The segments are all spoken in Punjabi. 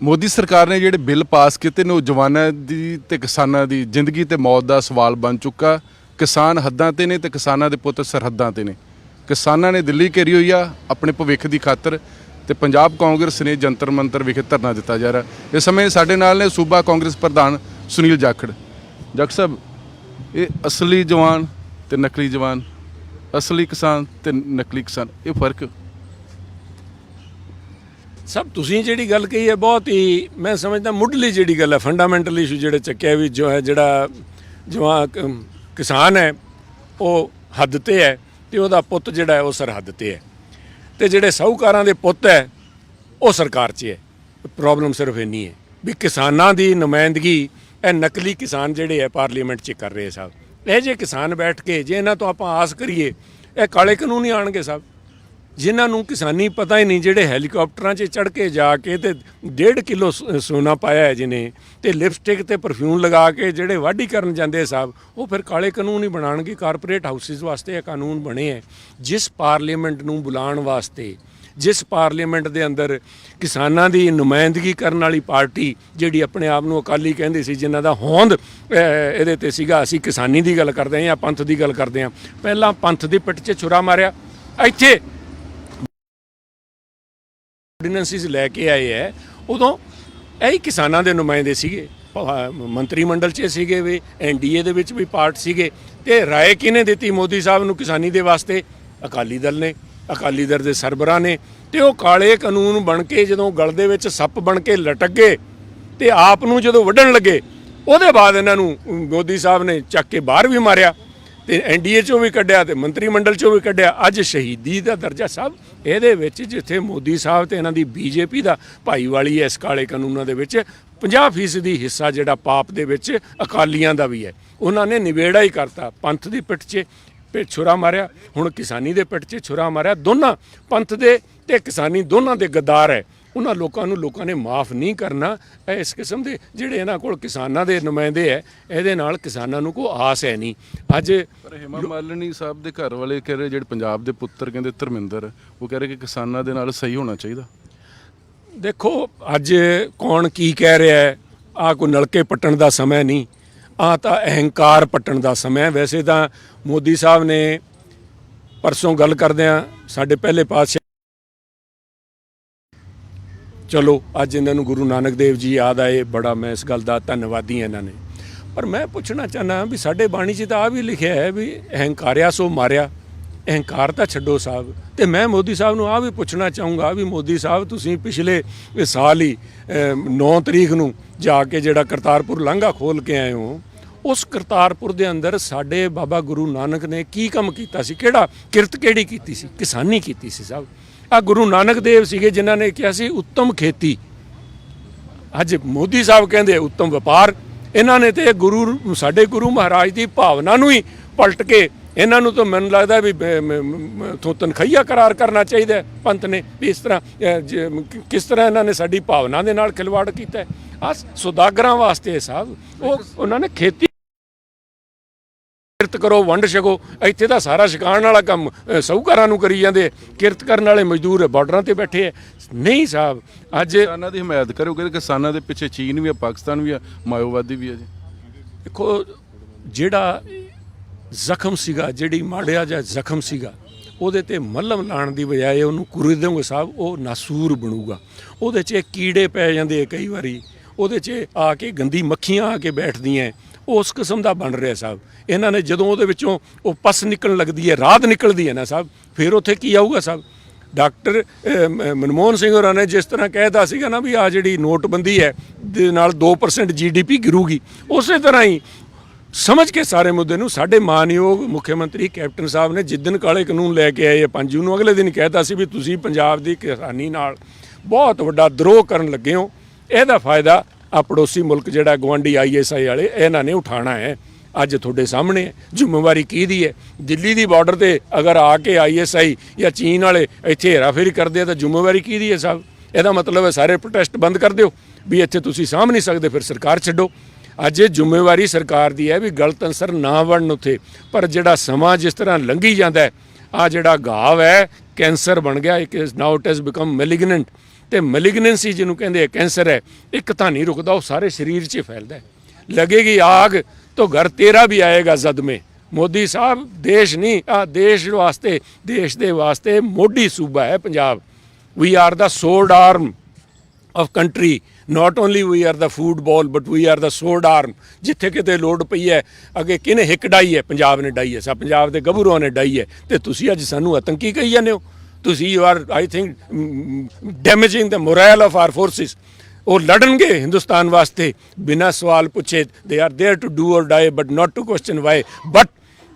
ਮੋਦੀ ਸਰਕਾਰ ਨੇ ਜਿਹੜੇ ਬਿੱਲ ਪਾਸ ਕੀਤੇ ਨੇ, ਉਹ ਜਵਾਨਾਂ ਦੀ ਤੇ ਕਿਸਾਨਾਂ ਦੀ ਜ਼ਿੰਦਗੀ ਤੇ ਮੌਤ ਦਾ ਸਵਾਲ ਬਣ ਚੁੱਕਾ। ਕਿਸਾਨ ਹੱਦਾਂ ਤੇ ਨੇ ਤੇ ਕਿਸਾਨਾਂ ਦੇ ਪੁੱਤ ਸਰਹੱਦਾਂ ਤੇ ਨੇ। ਕਿਸਾਨਾਂ ਨੇ ਦਿੱਲੀ ਘੇਰੀ ਹੋਈ ਆ ਆਪਣੇ ਭਵਿੱਖ ਦੀ ਖਾਤਰ ਤੇ ਪੰਜਾਬ ਕਾਂਗਰਸ ਨੇ ਜੰਤਰ ਮੰਤਰ ਵਿਖੇ ਧਰਨਾ ਦਿੱਤਾ ਜਾ ਰਿਹਾ। ਇਸ ਸਮੇਂ ਸਾਡੇ ਨਾਲ ਨੇ ਸੂਬਾ ਕਾਂਗਰਸ ਪ੍ਰਧਾਨ ਸੁਨੀਲ ਜਾਖੜ। ਜਗ ਸਾਹਿਬ, ਇਹ ਅਸਲੀ ਜਵਾਨ ਤੇ ਨਕਲੀ ਜਵਾਨ ਅਸਲੀ ਕਿਸਾਨ ਤੇ ਨਕਲੀ ਕਿਸਾਨ, ਇਹ ਫ਼ਰਕ? ਸਭ, ਤੁਸੀਂ ਜਿਹੜੀ ਗੱਲ ਕਹੀ ਹੈ, ਬਹੁਤ ਹੀ ਮੈਂ ਸਮਝਦਾ ਮੁੱਢਲੀ ਜਿਹੜੀ ਗੱਲ ਹੈ ਫੰਡਾਮੈਂਟਲ ਇਸ਼ੂ ਜਿਹੜੇ ਚੱਕਿਆ ਵੀ ਜੋ ਹੈ, ਜਿਹੜਾ ਜਵਾਂ ਕਿਸਾਨ ਹੈ, ਉਹ ਹੱਦ ਤੇ ਹੈ ਤੇ ਉਹਦਾ ਪੁੱਤ ਜਿਹੜਾ ਹੈ, ਉਹ ਸਰਹੱਦ ਤੇ ਹੈ। ਤੇ ਜਿਹੜੇ ਸਾਹੂਕਾਰਾਂ ਦੇ ਪੁੱਤ ਹੈ, ਉਹ ਸਰਕਾਰ 'ਚ ਹੈ। ਪ੍ਰੋਬਲਮ ਸਿਰਫ ਇੰਨੀ ਹੈ ਵੀ ਕਿਸਾਨਾਂ ਦੀ ਨੁਮਾਇੰਦਗੀ, ਇਹ ਨਕਲੀ ਕਿਸਾਨ ਜਿਹੜੇ ਹੈ ਪਾਰਲੀਮੈਂਟ 'ਚ ਕਰ ਰਹੇ ਸਾਹਿਬ। ਇਹ ਜੇ ਕਿਸਾਨ ਬੈਠ ਕੇ, ਜੇ ਇਹਨਾਂ ਤੋਂ ਆਪਾਂ ਆਸ ਕਰੀਏ, ਇਹ ਕਾਲੇ ਕਾਨੂੰਨ ਹੀ ਆਣਗੇ ਸਾਹਿਬ ਜਿਨ੍ਹਾਂ ਨੂੰ ਕਿਸਾਨੀ ਪਤਾ ਹੀ ਨਹੀਂ ਜਿਹੜੇ ਹੈਲੀਕਾਪਟਰਾਂ 'ਚ ਚੜ ਕੇ ਜਾ ਕੇ ਤੇ 1.5 ਕਿਲੋ ਸ- ਸੋਨਾ ਪਾਇਆ ਹੈ ਜਿਨੇ ਤੇ ਲਿਪਸਟਿਕ ਤੇ ਪਰਫਿਊਮ ਲਗਾ ਕੇ ਜਿਹੜੇ ਵਾਢੀ ਕਰਨ ਜਾਂਦੇ ਸਾਹਿਬ, ਉਹ ਫਿਰ ਕਾਲੇ ਕਾਨੂੰਨ ਹੀ ਬਣਾਉਣਗੇ। ਕਾਰਪੋਰੇਟ ਹਾਊਸਿਸ ਵਾਸਤੇ ਇਹ ਕਾਨੂੰਨ ਬਣੇ ਹੈ। ਜਿਸ ਪਾਰਲੀਮੈਂਟ ਨੂੰ ਬੁਲਾਉਣ ਵਾਸਤੇ ਜਿਸ ਪਾਰਲੀਮੈਂਟ ਦੇ ਅੰਦਰ ਕਿਸਾਨਾਂ ਦੀ ਨੁਮਾਇੰਦਗੀ ਕਰਨ ਵਾਲੀ ਪਾਰਟੀ ਜਿਹੜੀ ਆਪਣੇ ਆਪ ਨੂੰ ਅਕਾਲੀ ਕਹਿੰਦੇ ਸੀ, ਜਿਨ੍ਹਾਂ ਦਾ ਹੋਂਦ ਇਹਦੇ ਤੇ ਸੀਗਾ, ਅਸੀਂ ਕਿਸਾਨੀ ਦੀ ਗੱਲ ਕਰਦੇ ਹਾਂ ਜਾਂ ਪੰਥ ਦੀ ਗੱਲ ਕਰਦੇ ਹਾਂ। ਪਹਿਲਾਂ ਪੰਥ ਦੀ ਪਿੱਠ 'ਚ ਛੁਰਾ ਮਾਰਿਆ। ਇੱਥੇ ਆਰਡੀਨੈਂਸਿਸ ਲੈ ਕੇ ਆਏ ਹੈ। ਉਦੋਂ ਇਹ ਹੀ ਕਿਸਾਨਾਂ ਦੇ ਨੁਮਾਇੰਦੇ ਸੀਗੇ। ਮੰਤਰੀ ਮੰਡਲ 'ਚ ਸੀਗੇ ਵੀ ਐਨਡੀਏ ਦੇ ਵਿੱਚ ਵੀ ਪਾਰਟ ਸੀਗੇ। ਤੇ ਰਾਏ ਕਿਹਨੇ ਦਿੱਤੀ? ਮੋਦੀ ਸਾਹਿਬ ਨੂੰ ਕਿਸਾਨੀ ਦੇ ਵਾਸਤੇ? ਅਕਾਲੀ ਦਲ ਨੇ। ਅਕਾਲੀ ਦਲ ਦੇ ਸਰਬਰਾਂ ਨੇ ਤੇ ਉਹ ਕਾਲੇ ਕਾਨੂੰਨ ਬਣ ਕੇ ਜਦੋਂ ਗਲ ਦੇ ਵਿੱਚ ਸੱਪ ਬਣ ਕੇ ਲਟਕ ਗਏ ਤੇ ਆਪ ਨੂੰ ਜਦੋਂ ਵੱਢਣ ਲੱਗੇ, ਉਹਦੇ ਬਾਅਦ ਇਹਨਾਂ ਨੂੰ ਮੋਦੀ ਸਾਹਿਬ ਨੇ ਚੱਕ ਕੇ ਬਾਹਰ ਵੀ ਮਾਰਿਆ ਤੇ ਐਨਡੀਏ ਚੋਂ ਵੀ ਕੱਢਿਆ ਤੇ ਮੰਤਰੀ ਮੰਡਲ ਚੋਂ ਵੀ ਕੱਢਿਆ। ਅੱਜ ਸ਼ਹੀਦੀ ਦਾ ਦਰਜਾ ਸਭ ਇਹਦੇ ਵਿੱਚ ਜਿੱਥੇ ਮੋਦੀ ਸਾਹਿਬ ਤੇ ਇਹਨਾਂ ਦੀ ਬੀਜੇਪੀ ਦਾ ਭਾਈਵਾਲੀ ਹੈ ਇਸ ਕਾਲੇ ਕਾਨੂੰਨਾਂ ਦੇ ਵਿੱਚ 50% ਦੀ ਹਿੱਸਾ ਜਿਹੜਾ ਪਾਪ ਦੇ ਵਿੱਚ ਅਕਾਲੀਆਂ ਦਾ ਵੀ ਹੈ। ਉਹਨਾਂ ਨੇ ਨਿਬੇੜਾ ਹੀ ਕਰਤਾ ਪੰਥ ਦੀ ਪਿੱਠ 'ਚ। ਪੇ ਛੁਰਾ ਮਾਰਿਆ। ਹੁਣ ਕਿਸਾਨੀ ਦੇ ਪਿੱਠ 'ਚ ਛੁਰਾ ਮਾਰਿਆ। ਦੋਨਾਂ ਪੰਥ ਦੇ ਤੇ ਕਿਸਾਨੀ ਦੋਨਾਂ ਦੇ ਗੱਦਾਰ ਹੈ ਉਹਨਾਂ ਲੋਕਾਂ ਨੂੰ ਲੋਕਾਂ ਨੇ ਮਾਫ ਨਹੀਂ ਕਰਨਾ। ਇਸ ਕਿਸਮ ਦੇ ਜਿਹੜੇ ਇਹਨਾਂ ਕੋਲ ਕਿਸਾਨਾਂ ਦੇ ਨੁਮਾਇੰਦੇ ਹੈ ਇਹਦੇ ਨਾਲ ਕਿਸਾਨਾਂ ਨੂੰ ਕੋਈ ਆਸ ਹੈ ਨਹੀਂ। ਅੱਜ ਪਰ ਹਿਮਾ ਮਾਲਨੀ ਸਾਹਿਬ ਦੇ ਘਰ ਵਾਲੇ ਕਹਿ ਰਹੇ ਜਿਹੜੇ ਪੰਜਾਬ ਦੇ ਪੁੱਤਰ ਕਹਿੰਦੇ ਧਰਮਿੰਦਰ ਉਹ ਕਹਿ ਰਹੇ ਕਿ ਕਿਸਾਨਾਂ ਦੇ ਨਾਲ ਸਹੀ ਹੋਣਾ ਚਾਹੀਦਾ। ਦੇਖੋ ਅੱਜ ਕੌਣ ਕੀ ਕਹਿ ਰਿਹਾ ਹੈ ਆ ਕੋਈ ਨਲਕੇ ਪੱਟਣ ਦਾ ਸਮਾਂ ਨਹੀਂ। ਆ ਤਾਂ ਅਹੰਕਾਰ ਪੱਟਣ ਦਾ ਸਮਾਂ ਵੈਸੇ ਤਾਂ ਮੋਦੀ ਸਾਹਿਬ ਨੇ ਪਰਸੋਂ ਗੱਲ ਕਰਦੇ ਆ ਸਾਡੇ ਪਹਿਲੇ ਪਾਤਸ਼ਾਹ ਚਲੋ, ਅੱਜ ਇਹਨਾਂ ਨੂੰ ਗੁਰੂ ਨਾਨਕ ਦੇਵ ਜੀ ਯਾਦ ਆਏ, ਬੜਾ ਮੈਂ ਇਸ ਗੱਲ ਦਾ ਧੰਨਵਾਦੀ ਹਾਂ ਇਹਨਾਂ ਨੇ। ਪਰ ਮੈਂ ਪੁੱਛਣਾ ਚਾਹਨਾ ਵੀ ਸਾਡੇ ਬਾਣੀ 'ਚ ਤਾਂ ਆ ਵੀ ਲਿਖਿਆ ਹੈ ਵੀ ਅਹੰਕਾਰਿਆ ਸੋ ਮਾਰਿਆ। ਅਹੰਕਾਰ ਤਾਂ ਛੱਡੋ ਸਾਹਿਬ। ਤੇ ਮੈਂ ਮੋਦੀ ਸਾਹਿਬ ਨੂੰ ਆ ਵੀ ਪੁੱਛਣਾ ਚਾਹੂੰਗਾ ਵੀ ਮੋਦੀ ਸਾਹਿਬ, ਤੁਸੀਂ ਪਿਛਲੇ ਸਾਲ ਹੀ 9 ਤਰੀਕ ਨੂੰ ਜਾ ਕੇ ਜਿਹੜਾ ਕਰਤਾਰਪੁਰ ਲਾਂਘਾ ਖੋਲ ਕੇ ਆਏ ਹੋ, ਉਸ ਕਰਤਾਰਪੁਰ ਦੇ ਅੰਦਰ ਸਾਡੇ ਬਾਬਾ ਗੁਰੂ ਨਾਨਕ ਨੇ ਕੀ ਕੰਮ ਕੀਤਾ ਸੀ? ਕਿਹੜਾ ਕਿਰਤ ਕਿਹੜੀ ਕੀਤੀ ਸੀ? ਕਿਸਾਨੀ ਕੀਤੀ ਸੀ ਸਾਹਿਬ। ਆ ਗੁਰੂ ਨਾਨਕ ਦੇਵ ਸੀਗੇ ਜਿਨ੍ਹਾਂ ਨੇ ਕਿਹਾ ਸੀ, ਉੱਤਮ ਖੇਤੀ। ਅੱਜ ਮੋਦੀ ਸਾਹਿਬ ਕਹਿੰਦੇ, ਉੱਤਮ ਵਪਾਰ। ਇਹਨਾਂ ਨੇ ਤੇ ਗੁਰੂ, ਸਾਡੇ ਗੁਰੂ ਮਹਾਰਾਜ ਦੀ ਭਾਵਨਾ ਨੂੰ ਹੀ ਪਲਟ ਕੇ ਇਹਨਾਂ ਨੂੰ ਤਾਂ ਮੈਨੂੰ ਲੱਗਦਾ ਵੀ ਥੋ ਤਨਖਈਆ ਕਰਾਰ ਕਰਨਾ ਚਾਹੀਦਾ ਪੰਤ ਨੇ ਵੀ ਇਸ ਤਰ੍ਹਾਂ ਕਿਸ ਤਰ੍ਹਾਂ ਇਹਨਾਂ ਨੇ ਸਾਡੀ ਭਾਵਨਾ ਦੇ ਨਾਲ ਖਿਲਵਾੜ ਕੀਤਾ ਆ ਸੁਦਾਗਰਾਂ ਵਾਸਤੇ ਸਾਹਿਬ ਉਹ ਉਹਨਾਂ ਨੇ ਖੇਤੀ ਕਿਰਤ ਕਰੋ ਵੰਡ ਛਕੋ ਇੱਥੇ ਤਾਂ ਸਾਰਾ ਛਕਾਉਣ ਵਾਲਾ ਕੰਮ ਅ, ਸਾਹੂਕਾਰਾਂ ਨੂੰ ਕਰੀ ਜਾਂਦੇ ਕਿਰਤ ਕਰਨ ਵਾਲੇ ਮਜ਼ਦੂਰ ਬਾਰਡਰਾਂ ਤੇ ਬੈਠੇ ਐ ਨਹੀਂ ਸਾਹਿਬ ਅੱਜ ਕਿਸਾਨਾਂ ਦੀ ਹਮਾਇਤ ਕਰੋ ਕਿ ਕਿਸਾਨਾਂ ਦੇ ਪਿੱਛੇ ਚੀਨ ਵੀ ਆ ਪਾਕਿਸਤਾਨ ਵੀ ਆ ਮਾਇਓਵਾਦੀ ਵੀ ਆ ਜੀ। ਦੇਖੋ ਜਿਹੜਾ ਜ਼ਖਮ ਸੀਗਾ, ਜਿਹੜੀ ਮਾੜਿਆ ਜਾਂ ਜ਼ਖਮ ਸੀਗਾ, ਉਹਦੇ ਤੇ ਮੱਲਮ ਲਾਣ ਦੀ ਬਜਾਏ ਉਹਨੂੰ ਕੁਰੇ ਦੇਵੋਗੇ ਸਾਹਿਬ, ਉਹ ਨਾਸੂਰ ਬਣੂਗਾ। ਉਹਦੇ 'ਚ ਕੀੜੇ ਪੈ ਜਾਂਦੇ ਆ ਕਈ ਵਾਰੀ। ਉਹਦੇ 'ਚ ਆ ਕੇ ਗੰਦੀ ਮੱਖੀਆਂ ਆ ਕੇ ਬੈਠਦੀਆਂ ਉਸ ਕਿਸਮ ਦਾ ਬਣ ਰਿਹਾ ਸਾਹਿਬ। ਇਹਨਾਂ ਨੇ ਜਦੋਂ ਉਹਦੇ ਵਿੱਚੋਂ ਉਹ ਪਸ ਨਿਕਲਣ ਲੱਗਦੀ ਹੈ ਰਾਤ ਨਿਕਲਦੀ ਹੈ ਨਾ ਸਾਹਿਬ, ਫਿਰ ਉੱਥੇ ਕੀ ਆਊਗਾ ਸਾਹਿਬ? ਡਾਕਟਰ ਮਨਮੋਹਨ ਸਿੰਘ ਹੋਰਾਂ ਨੇ ਜਿਸ ਤਰ੍ਹਾਂ ਕਹਿਤਾ ਸੀਗਾ ਨਾ ਵੀ ਆ ਜਿਹੜੀ ਨੋਟਬੰਦੀ ਹੈ ਦੇ ਨਾਲ 2% ਜੀਡੀਪੀ ਗਿਰੂਗੀ, ਉਸੇ ਤਰ੍ਹਾਂ ਹੀ ਸਮਝ ਕੇ ਸਾਰੇ ਮੁੱਦੇ ਨੂੰ, ਸਾਡੇ ਮਾਨਯੋਗ ਮੁੱਖ ਮੰਤਰੀ ਕੈਪਟਨ ਸਾਹਿਬ ਨੇ ਜਿੱਦਨ ਕਾਲੇ ਕਾਨੂੰਨ ਲੈ ਕੇ ਆਏ ਆ 5 ਜੂਨ ਨੂੰ, ਅਗਲੇ ਦਿਨ ਕਹਿਤਾ ਸੀ ਵੀ ਤੁਸੀਂ ਪੰਜਾਬ ਦੀ ਕਿਸਾਨੀ ਨਾਲ ਬਹੁਤ ਵੱਡਾ ਦਰੋਹ ਕਰਨ ਲੱਗੇ ਹੋ। ਇਹਦਾ ਫਾਇਦਾ ਆ ਪੜੋਸੀ ਮੁਲਕ ਜਿਹੜਾ ਗਵਾਂਡੀ ਆਈਐਸਆਈ ਵਾਲੇ, ਇਹਨਾਂ ਨੇ ਉਠਾਣਾ ਹੈ। ਅੱਜ ਤੁਹਾਡੇ ਸਾਹਮਣੇ ਹੈ। ਜ਼ਿੰਮੇਵਾਰੀ ਕਿਹਦੀ ਹੈ? ਦਿੱਲੀ ਦੀ ਬਾਰਡਰ ਤੇ ਅਗਰ ਆ ਕੇ ਆਈਐਸਆਈ ਜਾਂ ਚੀਨ ਵਾਲੇ ਇੱਥੇ ਹੇਰਾਫੇਰੀ ਕਰਦੇ ਆ ਤਾਂ ਜ਼ਿੰਮੇਵਾਰੀ ਕਿਹਦੀ ਹੈ ਸਾਹਿਬ? ਇਹਦਾ ਮਤਲਬ ਹੈ ਸਾਰੇ ਪ੍ਰੋਟੈਸਟ ਬੰਦ ਕਰ ਦਿਓ। ਵੀ ਇੱਥੇ ਤੁਸੀਂ ਸਾਂਭ ਨਹੀਂ ਸਕਦੇ, ਫਿਰ ਸਰਕਾਰ ਛੱਡੋ। ਅੱਜ ਇਹ ਜ਼ਿੰਮੇਵਾਰੀ ਸਰਕਾਰ ਦੀ ਹੈ ਵੀ ਗਲਤ ਅਨਸਰ ਨਾ ਵੜਨ ਉੱਥੇ ਪਰ ਜਿਹੜਾ ਸਮਾਂ ਜਿਸ ਤਰ੍ਹਾਂ ਲੰਘੀ ਜਾਂਦਾ ਹੈ ਆ ਜਿਹੜਾ ਘਾਵ ਹੈ ਕੈਂਸਰ ਬਣ ਗਿਆ it is now it has become malignant ਤੇ ਮੈਲਿਗਨੈਂਸੀ ਜਿਹਨੂੰ ਕਹਿੰਦੇ ਆ ਕੈਂਸਰ ਹੈ ਇੱਕ ਤਾਂ ਨਹੀਂ ਰੁਕਦਾ ਉਹ ਸਾਰੇ ਸਰੀਰ 'ਚ ਫੈਲਦਾ ਹੈ लगेगी आग तो घर तेरा भी आएगा जद में ਮੋਦੀ ਸਾਹਿਬ ਦੇਸ਼ ਨਹੀਂ ਆ ਦੇਸ਼ ਵਾਸਤੇ ਦੇਸ਼ ਦੇ ਵਾਸਤੇ ਮੋਢੀ ਸੂਬਾ ਹੈ Punjab we are the sword arm of country not only we are the food bowl but we are the sword arm ਜਿੱਥੇ ਕਿਤੇ ਲੋੜ ਪਈ ਹੈ ਅੱਗੇ ਕਿਹਨੇ ਹਿੱਕ ਡਾਈ ਹੈ ਪੰਜਾਬ ਨੇ ਡਾਈ ਹੈ ਸਾ ਪੰਜਾਬ ਦੇ ਗੱਭਰੂਆਂ ਨੇ ਡਾਈ ਹੈ ਤੇ ਤੁਸੀਂ ਅੱਜ ਸਾਨੂੰ ਆਤੰਕੀ ਕਹੀ ਜਾਂਦੇ ਹੋ ਤੁਸੀਂ you are I think damaging the morale of our forces ਉਹ ਲੜਨਗੇ ਹਿੰਦੁਸਤਾਨ ਵਾਸਤੇ ਬਿਨਾਂ ਸਵਾਲ ਪੁੱਛੇ ਦੇ are there to do or die but not to question why but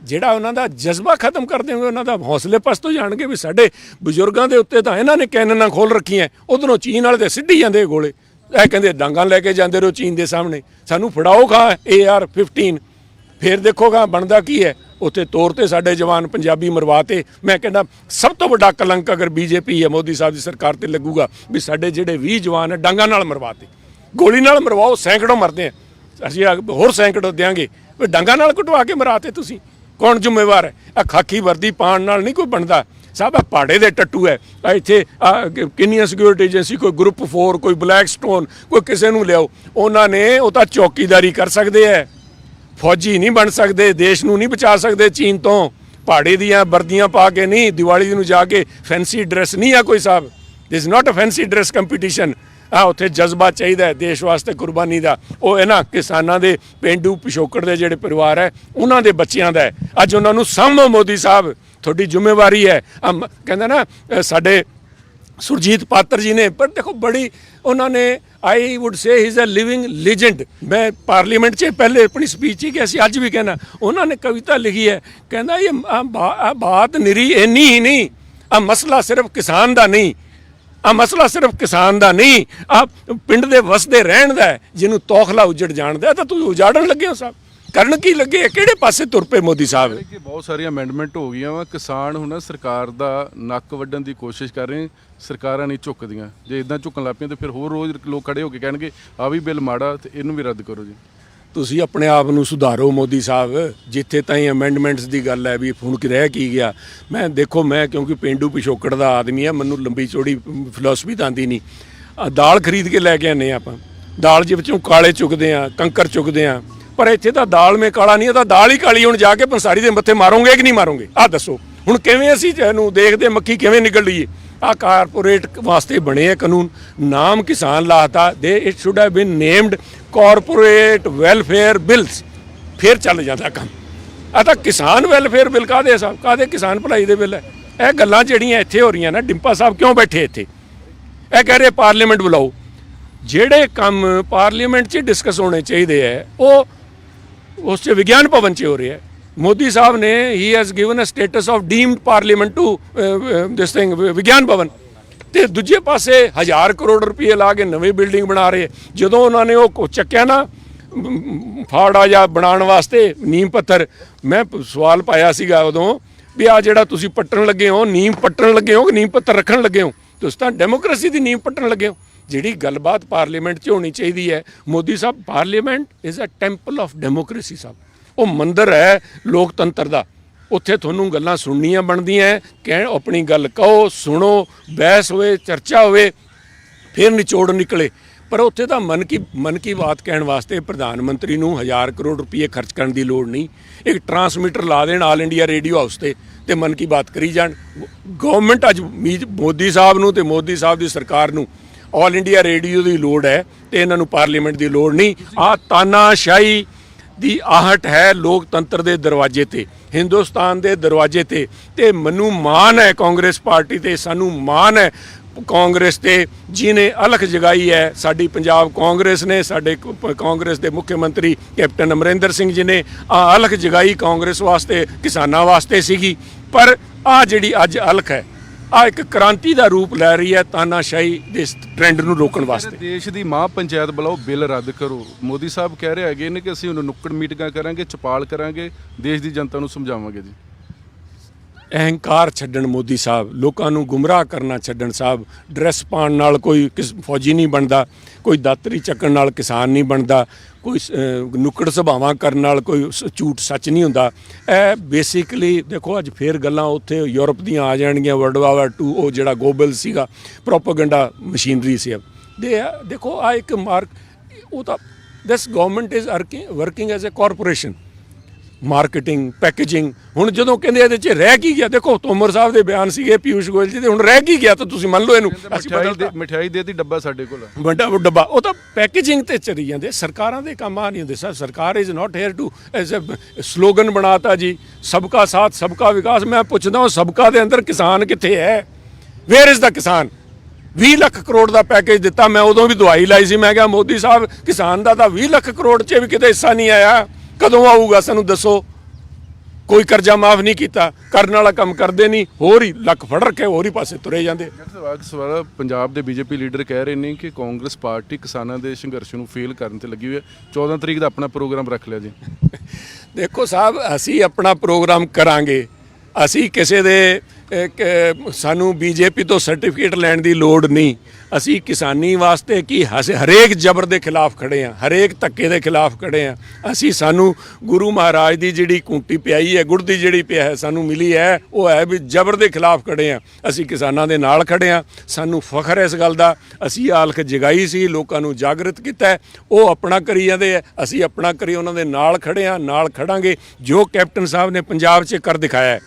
ਜਿਹੜਾ ਉਹਨਾਂ ਦਾ ਜਜ਼ਬਾ ਖਤਮ ਕਰ ਦੇਣਗੇ ਉਹਨਾਂ ਦਾ ਹੌਸਲੇ ਪਸਤ ਹੋ ਜਾਣਗੇ ਵੀ ਸਾਡੇ ਬਜ਼ੁਰਗਾਂ ਦੇ ਉੱਤੇ ਤਾਂ ਇਹਨਾਂ ਨੇ ਕੈਨਨਾਂ ਖੋਲ ਰੱਖੀਆਂ ਉਧਰੋਂ ਚੀਨ ਵਾਲੇ ਤੇ ਸਿੱਧੀ ਜਾਂਦੇ ਗੋਲੇ ਇਹ ਕਹਿੰਦੇ ਡਾਂਗਾਂ ਲੈ ਕੇ ਜਾਂਦੇ ਰਹੋ ਚੀਨ ਦੇ ਸਾਹਮਣੇ। ਸਾਨੂੰ ਫੜਾਓ ਖਾ AR 15 ਫਿਰ ਦੇਖੋਗਾ ਬਣਦਾ ਕੀ ਹੈ? ਉੱਥੇ ਤੌਰ ਤੇ ਸਾਡੇ ਜਵਾਨ ਪੰਜਾਬੀ ਮਰਵਾਤੇ। ਮੈਂ ਕਹਿੰਦਾ, ਸਭ ਤੋਂ ਵੱਡਾ ਕਲੰਕ ਅਗਰ ਬੀਜੇਪੀ ਹੈ ਮੋਦੀ ਸਾਹਿਬ ਦੀ ਸਰਕਾਰ ਤੇ ਲੱਗੂਗਾ, ਵੀ ਸਾਡੇ ਜਿਹੜੇ 20 ਜਵਾਨ ਹੈ, ਡਾਂਗਾਂ ਨਾਲ ਮਰਵਾਤੇ। ਗੋਲੀ ਨਾਲ ਮਰਵਾਓ, ਸੈਂਕੜੋਂ ਮਰਦੇ ਆ। ਅਸੀਂ ਹੋਰ ਸੈਂਕੜੋਂ ਦਿਆਂਗੇ। ਵੀ ਡਾਂਗਾਂ ਨਾਲ ਕਟਵਾ ਕੇ ਮਰਾਤੇ ਤੁਸੀਂ। ਕੌਣ ਜ਼ਿੰਮੇਵਾਰ ਹੈ? ਆ ਖਾਕੀ ਵਰਦੀ ਪਾਉਣ ਨਾਲ ਨਹੀਂ ਕੋਈ ਬਣਦਾ। ਸਾਹਿਬ ਆ ਪਹਾੜੇ ਦੇ ਟੱਟੂ ਹੈ। ਆਹ ਇੱਥੇ ਕਿੰਨੀਆਂ ਸਿਕਿਉਰਿਟੀ ਏਜੰਸੀ ਕੋਈ ਗਰੁੱਪ 4 ਕੋਈ ਬਲੈਕ ਸਟੋਨ ਕੋਈ ਕਿਸੇ ਨੂੰ ਲਿਆਓ। ਉਹਨਾਂ ਨੇ ਉਹ ਤਾਂ ਚੌਕੀਦਾਰੀ ਕਰ ਸਕਦੇ ਐ ਫੌਜੀ ਨਹੀਂ ਬਣ ਸਕਦੇ, ਦੇਸ਼ ਨੂੰ ਨਹੀਂ ਬਚਾ ਸਕਦੇ ਚੀਨ ਤੋਂ। ਪਹਾੜੇ ਦੀਆਂ ਵਰਦੀਆਂ ਪਾ ਕੇ ਨਹੀਂ, ਦੀਵਾਲੀ ਨੂੰ ਜਾ ਕੇ ਫੈਂਸੀ ਡਰੈਸ ਨਹੀਂ ਆ ਕੋਈ ਸਾਹਿਬ। This not a fancy dress competition ਆ ਉੱਥੇ ਜਜ਼ਬਾ ਚਾਹੀਦਾ ਹੈ ਦੇਸ਼ ਵਾਸਤੇ ਕੁਰਬਾਨੀ ਦਾ। ਉਹ ਹੈ ਨਾ ਕਿਸਾਨਾਂ ਦੇ ਪਿੰਡੂ ਪਿਛੋਕੜ ਦੇ ਜਿਹੜੇ ਪਰਿਵਾਰ ਹੈ, ਉਹਨਾਂ ਦੇ ਬੱਚਿਆਂ ਦਾ ਹੈ। ਅੱਜ ਉਹਨਾਂ ਨੂੰ ਸਾਂਭੋ ਮੋਦੀ ਸਾਹਿਬ, ਤੁਹਾਡੀ ਜ਼ਿੰਮੇਵਾਰੀ ਹੈ। ਕਹਿੰਦਾ ਨਾ ਸਾਡੇ ਸੁਰਜੀਤ ਪਾਤਰ ਜੀ ਨੇ, ਪਰ ਦੇਖੋ ਬੜੀ ਉਹਨਾਂ ਨੇ I would say he is a living legend ਮੈਂ ਪਾਰਲੀਮੈਂਟ 'ਚ ਪਹਿਲੇ ਆਪਣੀ ਸਪੀਚ 'ਚ ਕਿਹਾ ਸੀ, ਅੱਜ ਵੀ ਕਹਿਣਾ ਉਹਨਾਂ ਨੇ ਕਵਿਤਾ ਲਿਖੀ ਹੈ। ਕਹਿੰਦਾ ਇਹ ਬਾਤ ਨਿਰੀ ਇੰਨੀ ਹੀ ਨਹੀਂ, ਆ ਮਸਲਾ ਸਿਰਫ ਕਿਸਾਨ ਦਾ ਨਹੀਂ ਆ ਮਸਲਾ ਸਿਰਫ ਕਿਸਾਨ ਦਾ ਨਹੀਂ, ਆ ਪਿੰਡ ਦੇ ਵਸਦੇ ਰਹਿਣ ਦਾ ਜਿਹਨੂੰ ਤੋਖਲਾ ਉਜੜ ਜਾਣਦਾ ਤਾਂ ਤੁਸੀਂ ਉਜਾੜਨ ਲੱਗੇ ਹੋ ਸਾਹਿਬ। ਕਰਨ ਕੀ ਲੱਗੇ ਕਿਹੜੇ ਪਾਸੇ ਤੁਰ ਪਏ ਮੋਦੀ ਸਾਹਿਬ? ਕਿ ਬਹੁਤ ਸਾਰੀਆਂ ਅਮੈਂਡਮੈਂਟ ਹੋ ਗਈਆਂ ਵਾ। ਕਿਸਾਨ ਹੁਣ ਸਰਕਾਰ ਦਾ ਨੱਕ ਵੱਢਣ ਦੀ ਕੋਸ਼ਿਸ਼ ਕਰ ਰਹੇ ਸਰਕਾਰਾਂ ਨਹੀਂ ਝੁਕਦੀਆਂ। ਜੇ ਇਦਾਂ ਝੁਕਣ ਲੱਗ ਪਈਆਂ, ਤੇ ਫਿਰ ਹੋਰ ਰੋਜ਼ ਲੋਕ ਖੜੇ ਹੋ ਕੇ ਕਹਿਣਗੇ, ਆ ਵੀ ਬਿੱਲ ਮਾੜਾ, ਤੇ ਇਹਨੂੰ ਵੀ ਰੱਦ ਕਰੋ ਜੀ। ਤੁਸੀਂ ਆਪਣੇ ਆਪ ਨੂੰ ਸੁਧਾਰੋ ਮੋਦੀ ਸਾਹਿਬ। ਜਿੱਥੇ ਤਾਈਂ ਅਮੈਂਡਮੈਂਟਸ ਦੀ ਗੱਲ ਹੈ ਵੀ ਹੁਣ ਕਿ ਰਹਿ ਕੀ ਗਿਆ। ਮੈਂ ਦੇਖੋ, ਮੈਂ ਕਿਉਂਕਿ ਪਿੰਡੂ ਪਿਛੋਕੜ ਦਾ ਆਦਮੀ ਆ ਮੈਨੂੰ ਲੰਬੀ ਚੌੜੀ ਫਿਲਾਸਫੀ ਤਾਂ ਆਂਦੀ ਨਹੀਂ। ਦਾਲ ਖਰੀਦ ਕੇ ਲੈ ਕੇ ਆਨੇ ਆਪਾਂ। ਦਾਲ ਦੇ ਵਿੱਚੋਂ ਕਾਲੇ ਚੁਗਦੇ ਆ ਕੰਕਰ ਚੁਗਦੇ ਆ ਪਰ ਇੱਥੇ ਤਾਂ ਦਾਲ ਮੇ ਕਾਲਾ ਨਹੀਂ, ਇਹ ਤਾਂ ਦਾਲ ਹੀ ਕਾਲੀ ਹੁਣ ਜਾ ਕੇ ਪੰਸਾਰੀ ਦੇ ਮੱਥੇ ਮਾਰੋਗੇ ਕਿ ਨਹੀਂ ਮਾਰੋਗੇ? ਆਹ ਦੱਸੋ, ਹੁਣ ਕਿਵੇਂ ਅਸੀਂ ਇਹਨੂੰ ਦੇਖਦੇ ਮੱਕੀ ਕਿਵੇਂ ਨਿਕਲ ਲਈਏ ਆ ਕਾਰਪੋਰੇਟ ਵਾਸਤੇ ਬਣੇ ਆ ਕਾਨੂੰਨ। ਨਾਮ ਕਿਸਾਨ ਲਾਤਾ ਦੇ it should have been named corporate welfare bills ਫਿਰ ਚੱਲ ਜਾਂਦਾ ਕੰਮ। ਆ ਤਾਂ ਕਿਸਾਨ ਵੈਲਫੇਅਰ ਬਿੱਲ ਕਾਦੇ ਸਾਹਿਬ ਕਾਦੇ ਕਿਸਾਨ ਭਲਾਈ ਦੇ ਬਿੱਲ ਹੈ? ਇਹ ਗੱਲਾਂ ਜਿਹੜੀਆਂ ਇੱਥੇ ਹੋ ਰਹੀਆਂ ਨਾ, ਡਿੰਪਾ ਸਾਹਿਬ ਕਿਉਂ ਬੈਠੇ ਇੱਥੇ? ਇਹ ਕਹਿ ਰਹੇ ਪਾਰਲੀਮੈਂਟ ਬੁਲਾਓ। ਜਿਹੜੇ ਕੰਮ ਪਾਰਲੀਮੈਂਟ 'ਚ ਡਿਸਕਸ ਹੋਣੇ ਚਾਹੀਦੇ ਹੈ, ਉਹ ਉਸ 'ਚ ਵਿਗਿਆਨ ਭਵਨ 'ਚ ਹੋ ਰਿਹਾ ਹੈ। ਮੋਦੀ ਸਾਹਿਬ ਨੇ he has given a status of deemed parliament to this thing Vigyan Bhavan. ਤੇ ਦੂਜੇ ਪਾਸੇ ਹਜ਼ਾਰ ਕਰੋੜ ਰੁਪਏ ਲਾ ਕੇ ਨਵੀਂ ਬਿਲਡਿੰਗ ਬਣਾ ਰਹੇ। ਜਦੋਂ ਉਹਨਾਂ ਨੇ ਉਹ ਚੱਕਿਆ ਨਾ ਫਾੜਾ ਜਾਂ ਬਣਾਉਣ ਵਾਸਤੇ ਨੀਮ ਪੱਥਰ, ਮੈਂ ਸਵਾਲ ਪਾਇਆ ਸੀਗਾ ਉਦੋਂ ਵੀ ਆ ਜਿਹੜਾ ਤੁਸੀਂ ਪੱਟਣ ਲੱਗੇ ਹੋ, ਨੀਮ ਪੱਟਣ ਲੱਗੇ ਹੋ ਕਿ ਨੀਮ ਪੱਥਰ ਰੱਖਣ ਲੱਗੇ ਹੋ? ਤੁਸੀਂ ਤਾਂ ਡੈਮੋਕ੍ਰੇਸੀ ਦੀ ਨੀਂਹ ਪੱਟਣ ਲੱਗੇ ਹੋ। ਜਿਹੜੀ ਗੱਲਬਾਤ ਪਾਰਲੀਮੈਂਟ 'ਚ ਹੋਣੀ ਚਾਹੀਦੀ ਹੈ। Modi Sahib, parliament is a temple of democracy Sahib. ਉਹ ਮੰਦਰ ਹੈ ਲੋਕਤੰਤਰ ਦਾ। ਉੱਥੇ ਤੁਹਾਨੂੰ ਗੱਲਾਂ ਸੁਣਨੀਆਂ ਬਣਦੀਆਂ ਹੈ, ਕਹਿ ਆਪਣੀ ਗੱਲ ਕਹੋ ਸੁਣੋ ਬਹਿਸ ਹੋਵੇ ਚਰਚਾ ਹੋਵੇ ਫਿਰ ਨਿਚੋੜ ਨਿਕਲੇ। ਪਰ ਉੱਥੇ ਤਾਂ ਮਨ ਕੀ ਮਨ ਕੀ ਬਾਤ ਕਹਿਣ ਵਾਸਤੇ ਪ੍ਰਧਾਨ ਮੰਤਰੀ ਨੂੰ ਹਜ਼ਾਰ ਕਰੋੜ ਰੁਪਏ ਖਰਚ ਕਰਨ ਦੀ ਲੋੜ ਨਹੀਂ। ਇੱਕ ਟਰਾਂਸਮਿਟਰ ਲਾ ਦੇਣ ਆਲ ਇੰਡੀਆ ਰੇਡੀਓ ਹਾਊਸ ਤੇ ਤੇ ਮਨ ਕੀ ਬਾਤ ਕਰੀ ਜਾਣ। ਗਵਰਨਮੈਂਟ ਅੱਜ ਮੀ- ਮੋਦੀ ਸਾਹਿਬ ਨੂੰ ਤੇ ਮੋਦੀ ਸਾਹਿਬ ਦੀ ਸਰਕਾਰ ਨੂੰ ਆਲ ਇੰਡੀਆ ਰੇਡੀਓ ਦੀ ਲੋੜ ਹੈ ਤੇ ਇਹਨਾਂ ਨੂੰ ਪਾਰਲੀਮੈਂਟ ਦੀ ਲੋੜ ਨਹੀਂ। ਆ ਤਾਨਾਸ਼ਾਹੀ ਦੀ ਆਹਟ ਹੈ ਲੋਕਤੰਤਰ ਦੇ ਦਰਵਾਜ਼ੇ ਤੇ, ਹਿੰਦੁਸਤਾਨ ਦੇ ਦਰਵਾਜ਼ੇ ਤੇ। ਤੇ ਮੈਨੂੰ ਮਾਣ ਹੈ ਕਾਂਗਰਸ ਪਾਰਟੀ ਤੇ, ਸਾਨੂੰ ਮਾਣ ਹੈ ਕਾਂਗਰਸ ਤੇ ਜਿਨੇ ਅਲਖ ਜਗਾਈ ਹੈ। ਸਾਡੀ ਪੰਜਾਬ ਕਾਂਗਰਸ ਨੇ, ਸਾਡੇ ਕਾਂਗਰਸ ਦੇ ਮੁੱਖ ਮੰਤਰੀ ਕੈਪਟਨ ਅਮਰਿੰਦਰ ਸਿੰਘ ਜੀ ਨੇ ਆ ਅਲਖ ਜਗਾਈ ਕਾਂਗਰਸ ਵਾਸਤੇ, ਕਿਸਾਨਾਂ ਵਾਸਤੇ ਸੀਗੀ। ਪਰ ਆ ਜਿਹੜੀ ਅੱਜ ਅਲਖ ਹੈ ਆ ਇੱਕ ਕ੍ਰਾਂਤੀ ਦਾ ਰੂਪ ਲੈ ਰਹੀ ਹੈ ਤਾਨਾਸ਼ਾਹੀ ਦੇ ਟ੍ਰੈਂਡ ਨੂੰ ਰੋਕਣ ਵਾਸਤੇ। ਦੇਸ਼ ਦੀ ਮਾਂ ਪੰਚਾਇਤ ਬੁਲਾਓ ਬਿੱਲ ਰੱਦ ਕਰੋ। ਮੋਦੀ ਸਾਹਿਬ ਕਹਿ ਰਹੇ ਹੈਗੇ ਨੇ ਕਿ ਅਸੀਂ ਉਹਨੂੰ ਨੁੱਕੜ ਮੀਟਿੰਗਾਂ ਕਰਾਂਗੇ ਚਪਾਲ ਕਰਾਂਗੇ ਦੇਸ਼ ਦੀ ਜਨਤਾ ਨੂੰ ਸਮਝਾਵਾਂਗੇ ਜੀ। ਅਹੰਕਾਰ ਛੱਡਣ ਮੋਦੀ ਸਾਹਿਬ ਲੋਕਾਂ ਨੂੰ ਗੁੰਮਰਾਹ ਕਰਨਾ ਛੱਡਣ ਸਾਹਿਬ ਡਰੈਸ ਪਾਉਣ ਨਾਲ ਕੋਈ ਕਿਸ ਫੌਜੀ ਨਹੀਂ ਬਣਦਾ ਕੋਈ ਦਾਤਰੀ ਚੱਕਣ ਨਾਲ ਕਿਸਾਨ ਨਹੀਂ ਬਣਦਾ ਕੋਈ ਅਹ, ਨੁੱਕੜ ਸੁਭਾਵਾਂ ਕਰਨ ਨਾਲ ਕੋਈ ਝੂਠ ਸੱਚ ਨਹੀਂ ਹੁੰਦਾ। ਇਹ ਬੇਸਿਕਲੀ ਦੇਖੋ ਅੱਜ ਫੇਰ ਗੱਲਾਂ ਉੱਥੇ ਯੂਰਪ ਦੀਆਂ ਆ ਜਾਣਗੀਆਂ ਵਰਲਡ ਵਾਰ 2 ਉਹ ਜਿਹੜਾ ਗੋਬਲ ਸੀਗਾ ਪ੍ਰੋਪਾਗੈਂਡਾ ਮਸ਼ੀਨਰੀ ਸੀ ਦੇ ਦੇਖੋ ਆ ਇੱਕ ਮਾਰਕ ਉਹ ਤਾਂ this government is working as a corporation marketing packaging. ਹੁਣ ਜਦੋਂ ਕਹਿੰਦੇ ਇਹਦੇ 'ਚ ਰਹਿ ਕੀ ਗਿਆ? ਦੇਖੋ ਤੋਮਰ ਸਾਹਿਬ ਦੇ ਬਿਆਨ ਸੀਗੇ ਪਿਊਸ਼ ਗੋਇਲ ਜੀ ਦੇ। ਹੁਣ ਰਹਿ ਕੀ ਗਿਆ ਤਾਂ ਤੁਸੀਂ ਮੰਨ ਲਓ ਇਹਨੂੰ। ਅਸੀਂ ਬਦਲਤਾ। ਦੇ ਮਠਿਆਈ ਦੇਤੀ ਡੱਬਾ ਸਾਡੇ ਕੋਲ ਵੱਡਾ ਉਹ ਡੱਬਾ ਉਹ ਤਾਂ ਪੈਕੇਜਿੰਗ ਤੇ ਚਲੀ ਜਾਂਦੇ। ਸਰਕਾਰਾਂ ਦੇ ਕੰਮ ਆ ਨਹੀਂ ਹੁੰਦੇ। ਸਰ ਸਰਕਾਰ is not here to as a slogan ਬਣਾਤਾ ਜੀ। ਸਬਕਾ ਸਾਥ ਸਬਕਾ ਵਿਕਾਸ। ਮੈਂ ਪੁੱਛਦਾ ਹਾਂ ਸਬਕਾ ਦੇ ਅੰਦਰ ਕਿਸਾਨ ਕਿੱਥੇ ਹੈ? ਵੇਅਰ ਇਜ਼ ਦਾ ਕਿਸਾਨ? 20 ਲੱਖ ਕਰੋੜ ਦਾ ਪੈਕੇਜ ਦਿੱਤਾ। ਮੈਂ ਉਦੋਂ ਵੀ ਦਵਾਈ ਲਾਈ ਸੀ। ਮੈਂ ਕਿਹਾ ਮੋਦੀ ਸਾਹਿਬ ਕਿਸਾਨ ਦਾ ਤਾਂ 20 ਲੱਖ ਕਰੋੜ 'ਚ ਵੀ ਕਿਤੇ ਹਿੱਸਾ ਨਹੀਂ ਆਇਆ। ਕਦੋਂ ਆਊਗਾ ਸਾਨੂੰ ਦੱਸੋ? ਕੋਈ ਕਰਜ਼ਾ ਮਾਫ ਨਹੀਂ ਕੀਤਾ ਕਰਨ ਵਾਲਾ ਕੰਮ ਕਰਦੇ ਨਹੀਂ ਹੋਰ ਹੀ ਲੱਕ ਫੜ ਰੱਖੇ ਹੋਰ ਹੀ ਪਾਸੇ ਤੁਰੇ ਜਾਂਦੇ। ਸਵਾਲ ਪੰਜਾਬ ਦੇ ਬੀਜੇਪੀ ਲੀਡਰ ਕਹਿ ਰਹੇ ਨੇ ਕਿ ਕਾਂਗਰਸ ਪਾਰਟੀ ਕਿਸਾਨਾਂ ਦੇ ਸੰਘਰਸ਼ ਨੂੰ ਫੇਲ ਕਰਨ ਤੇ ਲੱਗੀ ਹੋਈ ਹੈ। 14 ਤਰੀਕ ਦਾ ਆਪਣਾ ਪ੍ਰੋਗਰਾਮ ਰੱਖ ਲਿਆ ਜੀ। ਦੇਖੋ ਸਾਹਿਬ ਅਸੀਂ ਆਪਣਾ ਪ੍ਰੋਗਰਾਮ ਕਰਾਂਗੇ। ਅਸੀਂ ਕਿਸੇ ਦੇ ਸਾਨੂੰ ਬੀਜੇਪੀ ਤੋਂ ਸਰਟੀਫਿਕੇਟ ਲੈਣ ਦੀ ਲੋੜ ਨਹੀਂ। ਅਸੀਂ ਕਿਸਾਨੀ ਵਾਸਤੇ ਕੀ ਹਰੇਕ ਜ਼ਬਰ ਦੇ ਖਿਲਾਫ ਖੜੇ ਆ ਹਰੇਕ ਧੱਕੇ ਦੇ ਖਿਲਾਫ ਖੜੇ ਆ ਅਸੀਂ ਸਾਨੂੰ ਗੁਰੂ ਮਹਾਰਾਜ ਦੀ ਜਿਹੜੀ ਕੁੰਟੀ ਪਿਆਈ ਹੈ, ਗੁੜ ਦੀ ਜਿਹੜੀ ਪਿਆ ਹੈ, ਸਾਨੂੰ ਮਿਲੀ ਹੈ, ਉਹ ਹੈ ਵੀ ਜ਼ਬਰ ਦੇ ਖਿਲਾਫ ਖੜੇ ਆ ਅਸੀਂ ਕਿਸਾਨਾਂ ਦੇ ਨਾਲ ਖੜੇ ਆ ਸਾਨੂੰ ਫਖਰ ਹੈ ਇਸ ਗੱਲ ਦਾ। ਅਸੀਂ ਆਲਖ ਜਗਾਈ ਸੀ, ਲੋਕਾਂ ਨੂੰ ਜਾਗਰਤ ਕੀਤਾ ਉਹ ਆਪਣਾ ਕਰੀ ਜਾਂਦੇ ਆ ਅਸੀਂ ਆਪਣਾ ਕਰੀ ਉਹਨਾਂ ਦੇ ਨਾਲ ਖੜੇ ਆ ਨਾਲ ਖੜਾਂਗੇ, ਜੋ ਕੈਪਟਨ ਸਾਹਿਬ ਨੇ ਪੰਜਾਬ 'ਚ ਕਰ ਦਿਖਾਇਆ ਹੈ।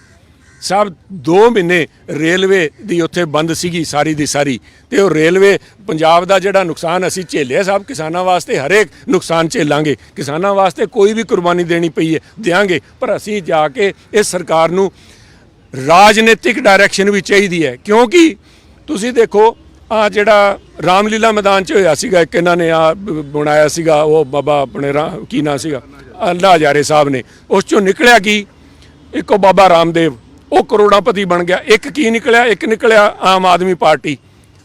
ਸਾਹਿਬ 2 ਮਹੀਨੇ ਰੇਲਵੇ ਦੀ ਉੱਥੇ ਬੰਦ ਸੀਗੀ, ਸਾਰੀ ਦੀ ਸਾਰੀ। ਤੇ ਉਹ ਰੇਲਵੇ, ਪੰਜਾਬ ਦਾ ਜਿਹੜਾ ਨੁਕਸਾਨ ਅਸੀਂ ਝੇਲਿਆ ਸਾਹਿਬ, ਕਿਸਾਨਾਂ ਵਾਸਤੇ ਹਰੇਕ ਨੁਕਸਾਨ ਝੇਲਾਂਗੇ। ਕਿਸਾਨਾਂ ਵਾਸਤੇ ਕੋਈ ਵੀ ਕੁਰਬਾਨੀ ਦੇਣੀ ਪਈ ਹੈ, ਦਿਆਂਗੇ। ਪਰ ਅਸੀਂ ਜਾ ਕੇ ਇਸ ਸਰਕਾਰ ਨੂੰ ਰਾਜਨੀਤਿਕ ਡਾਇਰੈਕਸ਼ਨ ਵੀ ਚਾਹੀਦੀ ਹੈ। ਕਿਉਂਕਿ ਤੁਸੀਂ ਦੇਖੋ ਆ ਜਿਹੜਾ ਰਾਮਲੀਲਾ ਮੈਦਾਨ 'ਚ ਹੋਇਆ ਸੀਗਾ, ਇੱਕ ਇਹਨਾਂ ਨੇ ਆ ਬਣਾਇਆ ਸੀਗਾ, ਉਹ ਬਾਬਾ ਆਪਣੇ ਰਾ- ਕੀ ਨਾਂ ਸੀਗਾ? ਅੱਲਾ ਹਜ਼ਾਰੇ ਸਾਹਿਬ ਨੇ। ਉਸ 'ਚੋਂ ਨਿਕਲਿਆ ਕੀ? ਇੱਕੋ ਬਾਬਾ ਰਾਮਦੇਵ। ਉਹ ਕਰੋੜਾਪਤੀ ਬਣ ਗਿਆ। ਇੱਕ ਕੀ ਨਿਕਲਿਆ? ਇੱਕ ਨਿਕਲਿਆ ਆਮ ਆਦਮੀ ਪਾਰਟੀ।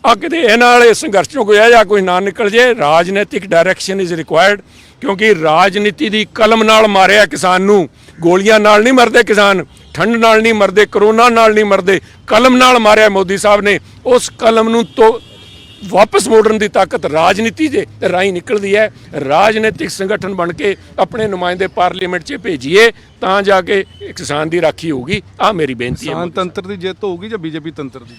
ਆ ਕਿਤੇ ਇਹਨਾਂ ਵਾਲੇ ਸੰਘਰਸ਼ ਚੋਂ ਕੋਈ ਜਾਂ ਕੋਈ ਨਾ ਨਿਕਲ ਜੇ, ਰਾਜਨੀਤਿਕ ਡਾਇਰੈਕਸ਼ਨ ਇਜ਼ ਰਿਕੁਆਇਰਡ ਕਿਉਂਕਿ ਰਾਜਨੀਤੀ ਦੀ ਕਲਮ ਨਾਲ ਮਾਰਿਆ ਕਿਸਾਨ ਨੂੰ। ਗੋਲੀਆਂ ਨਾਲ ਨਹੀਂ ਮਰਦੇ ਕਿਸਾਨ, ਠੰਡ ਨਾਲ ਨਹੀਂ ਮਰਦੇ, ਕਰੋਨਾ ਨਾਲ ਨਹੀਂ ਮਰਦੇ, ਕਲਮ ਨਾਲ ਮਾਰਿਆ ਮੋਦੀ ਸਾਹਿਬ ਨੇ। ਉਸ ਕਲਮ ਨੂੰ ਤੋਂ ਵਾਪਸ ਮੋੜਨ ਦੀ ਤਾਕਤ ਰਾਜਨੀਤੀ ਦੇ ਰਾਹੀਂ ਨਿਕਲਦੀ ਹੈ। ਰਾਜਨੀਤਿਕ ਸੰਗਠਨ ਬਣ ਕੇ ਆਪਣੇ ਨੁਮਾਇੰਦੇ ਪਾਰਲੀਮੈਂਟ 'ਚ ਭੇਜੀਏ ਤਾਂ ਜਾ ਕੇ ਕਿਸਾਨ ਦੀ ਰਾਖੀ ਹੋਊਗੀ। ਆ ਮੇਰੀ ਬੇਨਤੀ ਹੈ। ਕਿਸਾਨ ਤੰਤਰ ਦੀ ਜਿੱਤ ਹੋਊਗੀ ਜਾਂ ਬੀਜੇਪੀ ਤੰਤਰ ਦੀ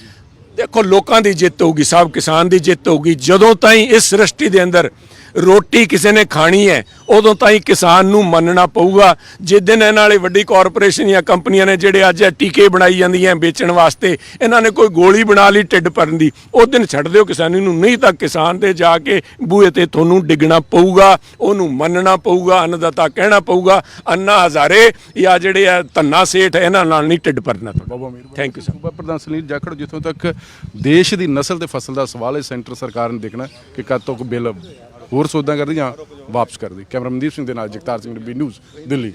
ਦੇਖੋ ਲੋਕਾਂ ਦੀ ਜਿੱਤ ਹੋਊਗੀ ਸਭ ਕਿਸਾਨ ਦੀ ਜਿੱਤ ਹੋਊਗੀ। ਜਦੋਂ ਤਾਈਂ ਇਸ ਸ੍ਰਿਸ਼ਟੀ ਦੇ ਅੰਦਰ ਰੋਟੀ ਕਿਸੇ ਨੇ ਖਾਣੀ ਹੈ ਉਦੋਂ ਤਾਈਂ ਕਿਸਾਨ ਨੂੰ ਮੰਨਣਾ ਪਊਗਾ। ਜਿਸ ਦਿਨ ਇਹਨਾਂ ਵਾਲੀ ਵੱਡੀ ਕਾਰਪੋਰੇਸ਼ਨ ਜਾਂ ਕੰਪਨੀਆਂ ਨੇ ਜਿਹੜੇ ਅੱਜ ਟੀਕੇ ਬਣਾਈ ਜਾਂਦੀਆਂ ਵੇਚਣ ਵਾਸਤੇ ਇਹਨਾਂ ਨੇ ਕੋਈ ਗੋਲੀ ਬਣਾ ਲਈ ਢਿੱਡ ਭਰਨ ਦੀ ਉਹ ਦਿਨ ਛੱਡ ਦਿਓ ਕਿਸਾਨੀ ਨੂੰ ਨਹੀਂ ਤਾਂ ਕਿਸਾਨ ਦੇ ਜਾ ਕੇ ਬੂਹੇ ਤੇ ਤੁਹਾਨੂੰ ਡਿੱਗਣਾ ਪਊਗਾ ਉਹਨੂੰ ਮੰਨਣਾ ਪਊਗਾ ਅੰਨਦਾਤਾ ਕਹਿਣਾ ਪਊਗਾ ਅੰਨਾ ਹਜ਼ਾਰੇ ਜਾਂ ਜਿਹੜੇ ਆ ਧੰਨਾ ਸੇਠ ਇਹਨਾਂ ਨਾਲ ਨਹੀਂ ਢਿੱਡ ਭਰਨਾ ਬਾਬਾ ਮੀਰ ਥੈਂਕ ਯੂ ਸਰ ਸੂਬਾ ਪ੍ਰਧਾਨ ਸੁਨੀਲ ਜਾਖੜ ਜਿੱਥੋਂ ਤੱਕ ਦੇਸ਼ ਦੀ ਨਸਲ ਤੇ ਫਸਲ ਦਾ ਸਵਾਲ ਹੈ ਸੈਂਟਰ ਸਰਕਾਰ ਨੇ ਦੇਖਣਾ ਕਿ ਕਦ ਤੱਕ ਬਿੱਲ ਹੋਰ ਸੋਧਾਂ ਕਰਦੀ ਜਾਂ ਵਾਪਸ ਕਰਦੀ? ਕੈਮਰਾ ਮਨਦੀਪ ਸਿੰਘ ਦੇ ਨਾਲ ਜਗਤਾਰ ਸਿੰਘ ਬੀ ਨਿਊਜ਼, ਦਿੱਲੀ।